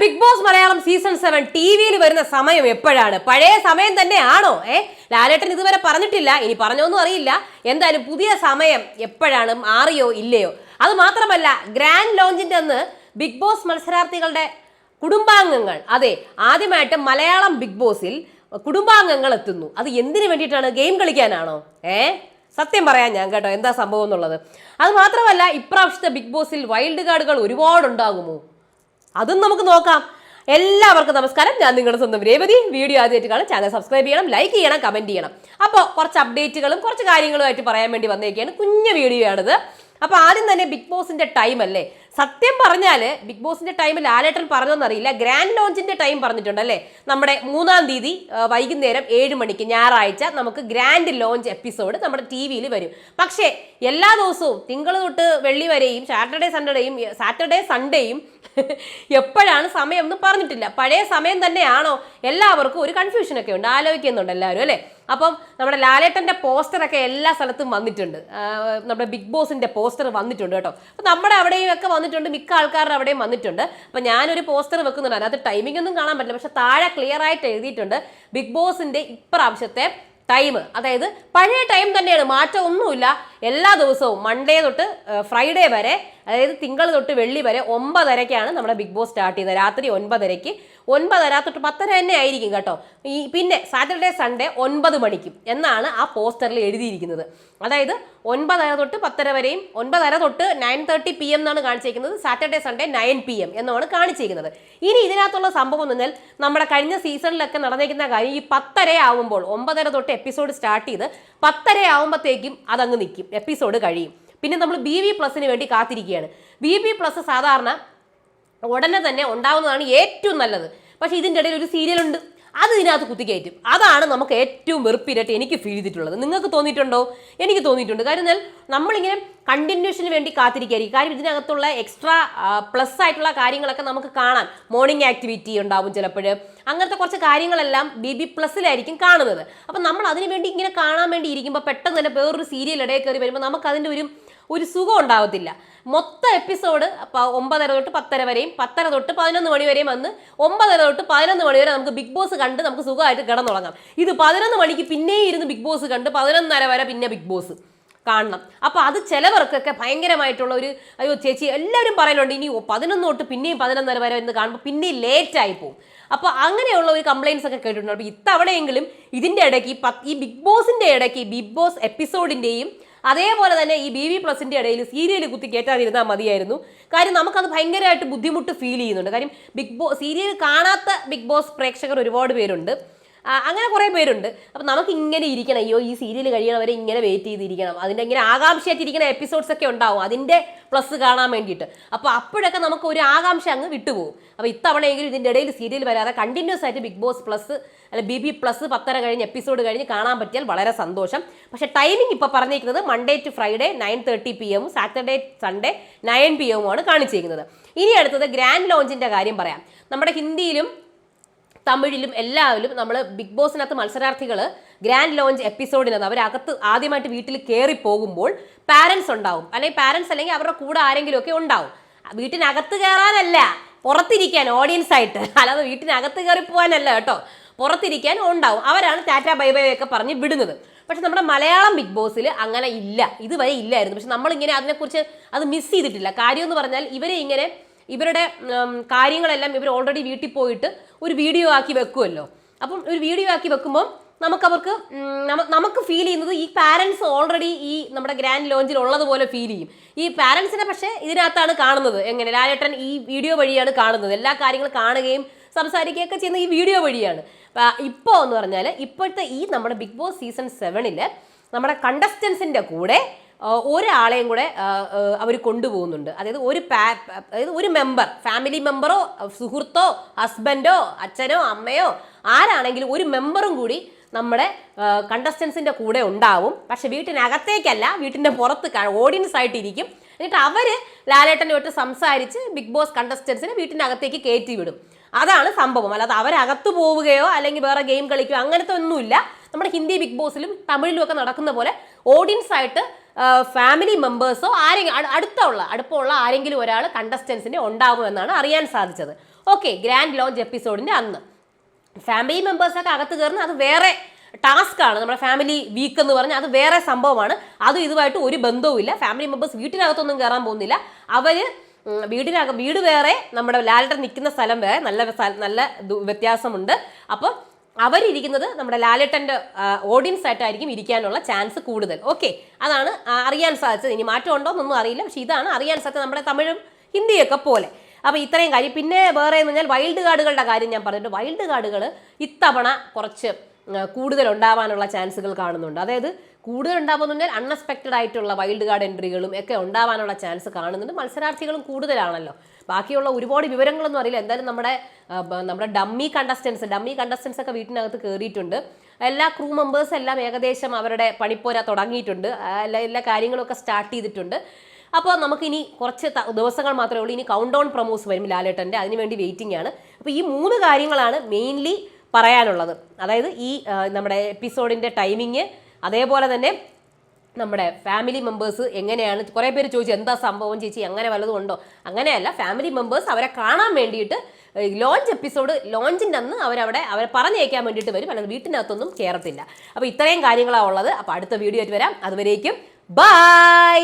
Big boss Malayalam season seven T വിയിൽ വരുന്ന സമയം എപ്പോഴാണ്? പഴയ സമയം തന്നെയാണോ? ഏ? ലാലേട്ടൻ ഇതുവരെ പറഞ്ഞിട്ടില്ല. ഇനി പറഞ്ഞോന്നും അറിയില്ല. എന്തായാലും പുതിയ സമയം എപ്പോഴാണ്? മാറിയോ ഇല്ലയോ? അത് മാത്രമല്ല ഗ്രാൻഡ് ലോഞ്ചിന്റെ അന്ന് ബിഗ് ബോസ് മത്സരാർത്ഥികളുടെ കുടുംബാംഗങ്ങൾ അതെ ആദ്യമായിട്ട് മലയാളം ബിഗ് ബോസിൽ കുടുംബാംഗങ്ങൾ എത്തുന്നു. അത് എന്തിനു വേണ്ടിയിട്ടാണ്? ഗെയിം കളിക്കാനാണോ? ഏ? സത്യം പറയാം ഞാൻ കേട്ടോ. എന്താ സംഭവം എന്നുള്ളത്? അത് മാത്രമല്ല ഇപ്രാവശ്യത്തെ ബിഗ് ബോസിൽ വൈൽഡ് കാർഡുകൾ ഒരുപാടുണ്ടാകുമോ? അതും നമുക്ക് നോക്കാം. എല്ലാവർക്കും നമസ്കാരം. ഞാൻ നിങ്ങളുടെ സ്വന്തം രേവതി. വീഡിയോ ആദ്യമായിട്ട് കാണാം ചാനൽ സബ്സ്ക്രൈബ് ചെയ്യണം ലൈക്ക് ചെയ്യണം കമന്റ് ചെയ്യണം. അപ്പോൾ കുറച്ച് അപ്ഡേറ്റുകളും കുറച്ച് കാര്യങ്ങളുമായിട്ട് പറയാൻ വേണ്ടി വന്നേക്കാണ് കുഞ്ഞു വീഡിയോ ആണിത്. അപ്പോൾ ആദ്യം തന്നെ ബിഗ് ബോസിന്റെ ടൈം അല്ലേ? സത്യം പറഞ്ഞാൽ ബിഗ് ബോസിന്റെ ടൈം ലാലേട്ടൻ പറഞ്ഞോന്നറിയില്ല. ഗ്രാൻഡ് ലോഞ്ചിന്റെ ടൈം പറഞ്ഞിട്ടുണ്ട് അല്ലേ? നമ്മുടെ മൂന്നാം തീയതി വൈകുന്നേരം ഏഴ് മണിക്ക് ഞായറാഴ്ച നമുക്ക് ഗ്രാൻഡ് ലോഞ്ച് എപ്പിസോഡ് നമ്മുടെ ടി വിയിൽ വരും. പക്ഷേ എല്ലാ ദിവസവും തിങ്കൾ തൊട്ട് വെള്ളി വരെയും സാറ്റർഡേ സൺഡേയും സാറ്റർഡേ സൺഡേയും എപ്പോഴാണ് സമയം എന്ന് പറഞ്ഞിട്ടില്ല. പഴയ സമയം തന്നെയാണോ? എല്ലാവർക്കും ഒരു കൺഫ്യൂഷനൊക്കെ ഉണ്ട്. ആലോചിക്കുന്നുണ്ട് എല്ലാവരും അല്ലേ? അപ്പം നമ്മുടെ ലാലേട്ടന്റെ പോസ്റ്ററൊക്കെ എല്ലാ സ്ഥലത്തും വന്നിട്ടുണ്ട്. നമ്മുടെ ബിഗ് ബോസിന്റെ പോസ്റ്റർ വന്നിട്ടുണ്ട് കേട്ടോ. അപ്പം നമ്മുടെ അവിടെയും ഒക്കെ വന്നിട്ടുണ്ട്. മിക്ക ആൾക്കാരുടെ അവിടെയും വന്നിട്ടുണ്ട്. അപ്പം ഞാനൊരു പോസ്റ്റർ വെക്കുന്നുണ്ട്. അതിനകത്ത് ടൈമിംഗ് ഒന്നും കാണാൻ പറ്റില്ല. പക്ഷേ താഴെ ക്ലിയർ ആയിട്ട് എഴുതിയിട്ടുണ്ട് ബിഗ് ബോസിന്റെ ഇപ്രാവശ്യത്തെ ടൈം. അതായത് പഴയ ടൈം തന്നെയാണ്. മാറ്റം ഒന്നുമില്ല എല്ലാ ദിവസവും മൺഡേ തൊട്ട് ഫ്രൈഡേ വരെ അതായത് തിങ്കൾ തൊട്ട് വെള്ളി വരെ ഒമ്പതരയ്ക്കാണ് നമ്മുടെ ബിഗ് ബോസ് സ്റ്റാർട്ട് ചെയ്യുന്നത്. രാത്രി ഒൻപതരയ്ക്ക്. ഒൻപതര തൊട്ട് പത്തര തന്നെ ആയിരിക്കും കേട്ടോ. ഈ പിന്നെ സാറ്റർഡേ സൺഡേ ഒൻപത് മണിക്കും എന്നാണ് ആ പോസ്റ്ററിൽ എഴുതിയിരിക്കുന്നത്. അതായത് ഒൻപതര തൊട്ട് പത്തര വരെയും ഒൻപതര തൊട്ട് നയൻ തേർട്ടി പി എം എന്നാണ് കാണിച്ചിരിക്കുന്നത് Saturday Sunday nine P M എന്നാണ് കാണിച്ചിരിക്കുന്നത് ഇനി ഇതിനകത്തുള്ള സംഭവം എന്ന് പറഞ്ഞാൽ നമ്മുടെ കഴിഞ്ഞ സീസണിലൊക്കെ നടന്നിരിക്കുന്ന കാര്യം ഈ പത്തര ആവുമ്പോൾ ഒമ്പതര തൊട്ട് എപ്പിസോഡ് സ്റ്റാർട്ട് ചെയ്ത് പത്തര ആവുമ്പോഴത്തേക്കും അതങ്ങ് നിൽക്കും എപ്പിസോഡ് കഴിയും. പിന്നെ നമ്മൾ ബി വി പ്ലസിന് വേണ്ടി കാത്തിരിക്കുകയാണ്. ബി ബി പ്ലസ് സാധാരണ ഉടനെ തന്നെ ഉണ്ടാവുന്നതാണ് ഏറ്റവും നല്ലത്. പക്ഷേ ഇതിന്റെ ഇടയിൽ ഒരു സീരിയൽ ഉണ്ട് അത് ഇതിനകത്ത് കുത്തിക്കയറ്റും. അതാണ് നമുക്ക് ഏറ്റവും വെറുപ്പിരായിട്ട് എനിക്ക് ഫീൽ ചെയ്തിട്ടുള്ളത്. നിങ്ങൾക്ക് തോന്നിയിട്ടുണ്ടോ? എനിക്ക് തോന്നിയിട്ടുണ്ട്. കാര്യം എന്നാൽ നമ്മളിങ്ങനെ കണ്ടിന്യൂഷന് വേണ്ടി കാത്തിരിക്കുകയായിരിക്കും കാര്യം ഇതിനകത്തുള്ള എക്സ്ട്രാ പ്ലസ് ആയിട്ടുള്ള കാര്യങ്ങളൊക്കെ നമുക്ക് കാണാം. മോർണിംഗ് ആക്ടിവിറ്റി ഉണ്ടാവും ചിലപ്പോൾ. അങ്ങനത്തെ കുറച്ച് കാര്യങ്ങളെല്ലാം ബി ബി പ്ലസ്സിലായിരിക്കും കാണുന്നത്. അപ്പം നമ്മൾ അതിനു വേണ്ടി ഇങ്ങനെ കാണാൻ വേണ്ടി ഇരിക്കുമ്പോൾ പെട്ടെന്ന് തന്നെ വേറൊരു സീരിയൽ ഇടയിൽ കയറി വരുമ്പോൾ നമുക്കതിന്റെ ഒരു ഒരു സുഖം ഉണ്ടാവത്തില്ല. മൊത്തം എപ്പിസോഡ് ഒമ്പതര തൊട്ട് പത്തര വരെയും പത്തര തൊട്ട് പതിനൊന്ന് മണി വരെയും വന്ന് ഒമ്പതര തൊട്ട് പതിനൊന്ന് മണി വരെ നമുക്ക് ബിഗ് ബോസ് കണ്ട് നമുക്ക് സുഖമായിട്ട് കിടന്നുറങ്ങാം. ഇത് പതിനൊന്ന് മണിക്ക് പിന്നെയും ഇരുന്ന് ബിഗ് ബോസ് കണ്ട് പതിനൊന്നര വരെ പിന്നെ ബിഗ് ബോസ് കാണണം. അപ്പോൾ അത് ചിലവർക്കൊക്കെ ഭയങ്കരമായിട്ടുള്ള ഒരു അയ്യോ ചേച്ചി എല്ലാവരും പറയലുണ്ട് ഇനി പതിനൊന്ന് തൊട്ട് പിന്നെയും പതിനൊന്നര വരെ എന്ന് കാണുമ്പോൾ പിന്നെയും ലേറ്റ് ആയി പോകും അപ്പോൾ അങ്ങനെയുള്ള ഒരു കംപ്ലയിൻസ് ഒക്കെ കേട്ടിട്ടുണ്ട്. അപ്പോൾ ഇത്തവണയെങ്കിലും ഇതിന്റെ ഇടയ്ക്ക് ഈ ബിഗ് ബോസിന്റെ ഇടയ്ക്ക് ബിഗ് ബോസ് എപ്പിസോഡിന്റെയും അതേപോലെ തന്നെ ഈ ബി വി പ്ലസിന്റെ ഇടയിൽ സീരിയൽ കുത്തി കയറ്റാതിരുന്നാൽ മതിയായിരുന്നു. കാര്യം നമുക്കത് ഭയങ്കരമായിട്ട് ബുദ്ധിമുട്ട് ഫീൽ ചെയ്യുന്നുണ്ട്. കാര്യം ബിഗ് ബോസ് സീരിയൽ കാണാത്ത ബിഗ് ബോസ് പ്രേക്ഷകർ ഒരുപാട് പേരുണ്ട്. അങ്ങനെ കുറേ പേരുണ്ട്. അപ്പം നമുക്ക് ഇങ്ങനെ ഇരിക്കണം. അയ്യോ ഈ സീരിയൽ കഴിയണവരെ ഇങ്ങനെ വെയിറ്റ് ചെയ്തിരിക്കണം. അതിന്റെ ഇങ്ങനെ ആകാംക്ഷയായിട്ടിരിക്കുന്ന എപ്പിസോഡ്സ് ഒക്കെ ഉണ്ടാവും. അതിന്റെ പ്ലസ് കാണാൻ വേണ്ടിയിട്ട്. അപ്പോൾ അപ്പോഴൊക്കെ നമുക്ക് ഒരു ആകാംക്ഷ അങ്ങ് വിട്ടുപോകും. അപ്പോൾ ഇത്തവണയെങ്കിലും ഇതിന്റെ ഇടയിൽ സീരിയൽ വരാതെ കണ്ടിന്യൂസ് ആയിട്ട് ബിഗ് ബോസ് പ്ലസ് അല്ല ബി ബി പ്ലസ് പത്തര കഴിഞ്ഞ് എപ്പിസോഡ് കഴിഞ്ഞ് കാണാൻ പറ്റിയാൽ വളരെ സന്തോഷം. പക്ഷേ ടൈമിംഗ് ഇപ്പോൾ പറഞ്ഞിരിക്കുന്നത് Monday to Friday nine thirty P M Saturday Sunday nine P എമ്മുമാണ് കാണിച്ചിരിക്കുന്നത്. ഇനി അടുത്തത് ഗ്രാൻഡ് ലോഞ്ചിന്റെ കാര്യം പറയാം. നമ്മുടെ ഹിന്ദിയിലും തമിഴിലും എല്ലാവരും നമ്മൾ ബിഗ് ബോസിനകത്ത് മത്സരാർത്ഥികൾ ഗ്രാൻഡ് ലോഞ്ച് എപ്പിസോഡിനകത്ത് അവരകത്ത് ആദ്യമായിട്ട് വീട്ടിൽ കയറി പോകുമ്പോൾ പാരൻസ് ഉണ്ടാവും. അല്ലെങ്കിൽ പാരൻസ് അല്ലെങ്കിൽ അവരുടെ കൂടെ ആരെങ്കിലും ഒക്കെ ഉണ്ടാവും. വീട്ടിനകത്ത് കയറാനല്ല പുറത്തിരിക്കാൻ ഓഡിയൻസ് ആയിട്ട്. അല്ലാതെ വീട്ടിനകത്ത് കയറി പോകാനല്ല കേട്ടോ. പുറത്തിരിക്കാൻ ഉണ്ടാവും. അവരാണ് ടാറ്റ ബൈ ബൈ ഒക്കെ പറഞ്ഞ് വിടുന്നത്. പക്ഷെ നമ്മുടെ മലയാളം ബിഗ് ബോസിൽ അങ്ങനെ ഇല്ല. ഇതുവരെ ഇല്ലായിരുന്നു. പക്ഷെ നമ്മളിങ്ങനെ അതിനെക്കുറിച്ച് അത് മിസ് ചെയ്തിട്ടില്ല. കാര്യം എന്ന് പറഞ്ഞാൽ ഇവരെ ഇങ്ങനെ ഇവരുടെ കാര്യങ്ങളെല്ലാം ഇവർ ഓൾറെഡി വീട്ടിൽ പോയിട്ട് ഒരു വീഡിയോ ആക്കി വെക്കുമല്ലോ അപ്പം ഒരു വീഡിയോ ആക്കി വെക്കുമ്പോൾ നമുക്കവർക്ക് നമുക്ക് ഫീൽ ചെയ്യുന്നത് ഈ പാരൻസ് ഓൾറെഡി ഈ നമ്മുടെ ഗ്രാൻഡ് ലോഞ്ചിൽ ഉള്ളതുപോലെ ഫീൽ ചെയ്യും. ഈ പാരൻസിനെ പക്ഷേ ഇതിനകത്താണ് കാണുന്നത്. എങ്ങനെ? ലാലേട്ടൻ ഈ വീഡിയോ വഴിയാണ് കാണുന്നത്. എല്ലാ കാര്യങ്ങളും കാണുകയും സംസാരിക്കുകയൊക്കെ ചെയ്യുന്ന ഈ വീഡിയോ വഴിയാണ്. ഇപ്പോൾ എന്ന് പറഞ്ഞാൽ ഇപ്പോഴത്തെ ഈ നമ്മുടെ ബിഗ് ബോസ് സീസൺ സെവനിൽ നമ്മുടെ കണ്ടസ്റ്റൻസിന്റെ കൂടെ ഒരാളെയും കൂടെ അവർ കൊണ്ടുപോകുന്നുണ്ട്. അതായത് ഒരു പാ അതായത് ഒരു മെമ്പർ ഫാമിലി മെമ്പറോ സുഹൃത്തോ ഹസ്ബൻഡോ അച്ഛനോ അമ്മയോ ആരാണെങ്കിലും ഒരു മെമ്പറും കൂടി നമ്മുടെ കണ്ടസ്റ്റൻസിന്റെ കൂടെ ഉണ്ടാവും. പക്ഷെ വീട്ടിനകത്തേക്കല്ല വീട്ടിന്റെ പുറത്ത് ഓഡിയൻസ് ആയിട്ടിരിക്കും. എന്നിട്ട് അവർ ലാലേട്ടനുമായിട്ട് സംസാരിച്ച് ബിഗ് ബോസ് കണ്ടസ്റ്റൻസിനെ വീട്ടിനകത്തേക്ക് കയറ്റി വിടും. അതാണ് സംഭവം. അല്ലാതെ അവരകത്ത് പോവുകയോ അല്ലെങ്കിൽ വേറെ ഗെയിം കളിക്കുകയോ അങ്ങനത്തെ ഒന്നുമില്ല. നമ്മുടെ ഹിന്ദി ബിഗ് ബോസിലും തമിഴിലും ഒക്കെ നടക്കുന്ന പോലെ ഓഡിയൻസ് ആയിട്ട് ഫാമിലി മെമ്പേഴ്സോ ആരെങ്കിലും അടുത്തുള്ള അടുപ്പമുള്ള ആരെങ്കിലും ഒരാൾ കണ്ടസ്റ്റൻസിന് ഉണ്ടാകുമെന്നാണ് അറിയാൻ സാധിച്ചത്. ഓക്കെ ഗ്രാൻഡ് ലോഞ്ച് എപ്പിസോഡിന്റെ അന്ന്. ഫാമിലി മെമ്പേഴ്സൊക്കെ അകത്ത് കയറുന്ന അത് വേറെ ടാസ്ക് ആണ്. നമ്മുടെ ഫാമിലി വീക്ക് എന്ന് പറഞ്ഞാൽ അത് വേറെ സംഭവമാണ്. അതും ഇതുമായിട്ട് ഒരു ബന്ധവുമില്ല. ഫാമിലി മെമ്പേഴ്സ് വീട്ടിനകത്തൊന്നും കയറാൻ പോകുന്നില്ല. അവർ വീടിനകം വീട് വേറെ നമ്മുടെ ലാലട്ടൻ നിൽക്കുന്ന സ്ഥലം വേറെ. നല്ല നല്ല വ്യത്യാസമുണ്ട്. അപ്പോൾ അവരിയ്ക്കുന്നത് നമ്മുടെ ലാലേട്ടന്റെ ഓഡിയൻസ് ആയിട്ടായിരിക്കും ഇരിക്കാനുള്ള ചാൻസ് കൂടുതൽ. ഓക്കെ അതാണ് അറിയാൻ സാധിച്ചത്. ഇനി മാറ്റം ഉണ്ടോ എന്നൊന്നും അറിയില്ല. പക്ഷേ ഇതാണ് അറിയാൻ സാധിച്ചത് നമ്മുടെ തമിഴും ഹിന്ദിയൊക്കെ പോലെ. അപ്പോൾ ഇത്രയും കാര്യം. പിന്നെ വേറെ എന്ന് പറഞ്ഞാൽ വൈൽഡ് കാർഡുകളുടെ കാര്യം ഞാൻ പറഞ്ഞിട്ട് വൈൽഡ് കാർഡുകൾ ഇത്തവണ കുറച്ച് കൂടുതൽ ഉണ്ടാവാനുള്ള ചാൻസുകൾ കാണുന്നുണ്ട്. അതായത് കൂടുതൽ ഉണ്ടാകുമെന്ന് പറഞ്ഞാൽ അൺഎക്സ്പെക്റ്റഡ് ആയിട്ടുള്ള വൈൽഡ് കാർഡ് എൻട്രികളും ഒക്കെ ഉണ്ടാവാനുള്ള ചാൻസ് കാണുന്നുണ്ട്. മത്സരാർത്ഥികളും കൂടുതലാണല്ലോ. ബാക്കിയുള്ള ഒരുപാട് വിവരങ്ങളൊന്നും അറിയില്ല. എന്തായാലും നമ്മുടെ നമ്മുടെ ഡമ്മി കണ്ടസ്റ്റൻസ് ഡമ്മി കണ്ടസ്റ്റൻസ് ഒക്കെ വീട്ടിനകത്ത് കയറിയിട്ടുണ്ട് എല്ലാ ക്രൂ മെമ്പേഴ്സ് എല്ലാം ഏകദേശം അവരുടെ പണിപ്പോര തുടങ്ങിയിട്ടുണ്ട്. എല്ലാ എല്ലാ കാര്യങ്ങളൊക്കെ സ്റ്റാർട്ട് ചെയ്തിട്ടുണ്ട്. അപ്പോൾ നമുക്കിനി കുറച്ച് ദിവസങ്ങൾ മാത്രമേ ഉള്ളൂ. ഇനി കൗണ്ട് ഡൗൺ പ്രൊമോസ് വരും ലാലേട്ടന്റെ. അതിനുവേണ്ടി വെയിറ്റിംഗ് ആണ്. അപ്പോൾ ഈ മൂന്ന് കാര്യങ്ങളാണ് മെയിൻലി പറയാനുള്ളത്. അതായത് ഈ നമ്മുടെ എപ്പിസോഡിന്റെ ടൈമിങ് അതേപോലെ തന്നെ നമ്മുടെ ഫാമിലി മെമ്പേഴ്സ് എങ്ങനെയാണ് കുറേ പേര് ചോദിച്ചു എന്താ സംഭവം ചേച്ചി? അങ്ങനെ വല്ലതും ഉണ്ടോ? അങ്ങനെയല്ല ഫാമിലി മെമ്പേഴ്സ് അവരെ കാണാൻ വേണ്ടിയിട്ട് ലോഞ്ച് എപ്പിസോഡ് ലോഞ്ചിന്റെ അന്ന് അവരവിടെ അവരെ പറഞ്ഞേക്കാൻ വേണ്ടിയിട്ട് വരും. അല്ലെങ്കിൽ വീട്ടിനകത്തൊന്നും കയറത്തില്ല അപ്പോൾ ഇത്രയും കാര്യങ്ങളാണ് ഉള്ളത്. അപ്പോൾ അടുത്ത വീഡിയോ ആയിട്ട് വരാം. അതുവരേക്കും ബൈ!